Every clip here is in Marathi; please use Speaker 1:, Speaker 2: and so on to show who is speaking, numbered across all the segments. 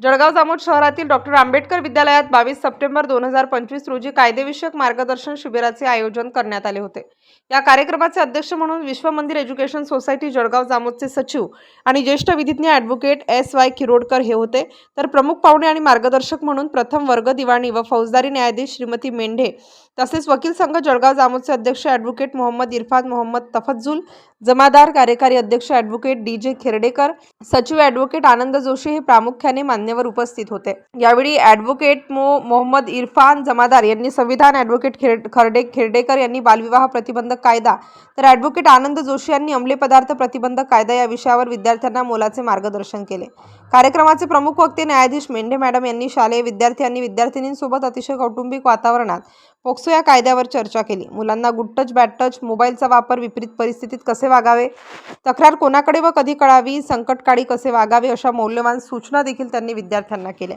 Speaker 1: Jalgaon Jamod शहरातील डॉक्टर आंबेडकर विद्यालयात बावीस सप्टेंबर दोन हजार पंचवीस रोजी कायदेविषयक मार्गदर्शन शिबिराचे आयोजन करण्यात आले होते. या कार्यक्रमाचे अध्यक्ष म्हणून विश्व मंदिर एज्युकेशन सोसायटी जळगाव जामोदचे सचिव आणि ज्येष्ठ विधिज्ञ ॲडव्होकेट एस वाय किरोडकर हे होते. तर प्रमुख पाहुणे आणि मार्गदर्शक म्हणून प्रथम वर्ग दिवाणी व फौजदारी न्यायाधीश श्रीमती मेंढे तसेच वकील संघ जळगाव जामोदचे अध्यक्ष ॲडव्होकेट मोहम्मद इरफान मोहम्मद तफज्जुल जमादार कार्यकारी अध्यक्ष ॲडव्होकेट डी जे खेर्डेकर सचिव ॲडव्होकेट आनंद जोशी हे प्रामुख्याने मान्यवर उपस्थित होते. यावेळी ॲडव्होकेट मो मोहम्मद इरफान जमादार यांनी संविधान ॲडव्होकेट खेर खर्डे खेर्डेकर यांनी बालविवाह प्रतिबंधक कायदा तर ॲडव्होकेट आनंद जोशी यांनी अंमली पदार्थ प्रतिबंधक कायदा या विषयावर विद्यार्थ्यांना मोलाचे मार्गदर्शन केले. कार्यक्रमाचे प्रमुख वक्ते न्यायाधीश मेंढे मॅडम यांनी शालेय विद्यार्थी आणि विद्यार्थिनींसोबत अतिशय कौटुंबिक वातावरणात पोक्सो या कायद्यावर चर्चा केली. मुलांना गुड टच बॅड टच मोबाईलचा वापर विपरीत परिस्थितीत कसे वागावे? तक्रार कोणाकडे व कधी कळावी? संकटकाळी कसे वागावे? अशा मौल्यवान सूचना देखील त्यांनी विद्यार्थ्यांना केल्या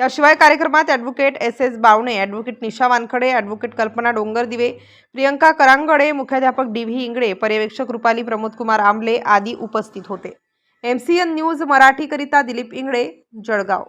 Speaker 1: याशिवाय कार्यक्रमात advocate S S Bawane advocate Nisha Wankhade advocate Kalpana Dongardive Priyanka करांगडे मुख्याध्यापक डी व्ही इंगडे पर्यवेक्षक रुपाली प्रमोदकुमार आंबले आदी उपस्थित होते. एम सी एन न्यूज मराठीकरिता दिलीप इंगडे जळगाव.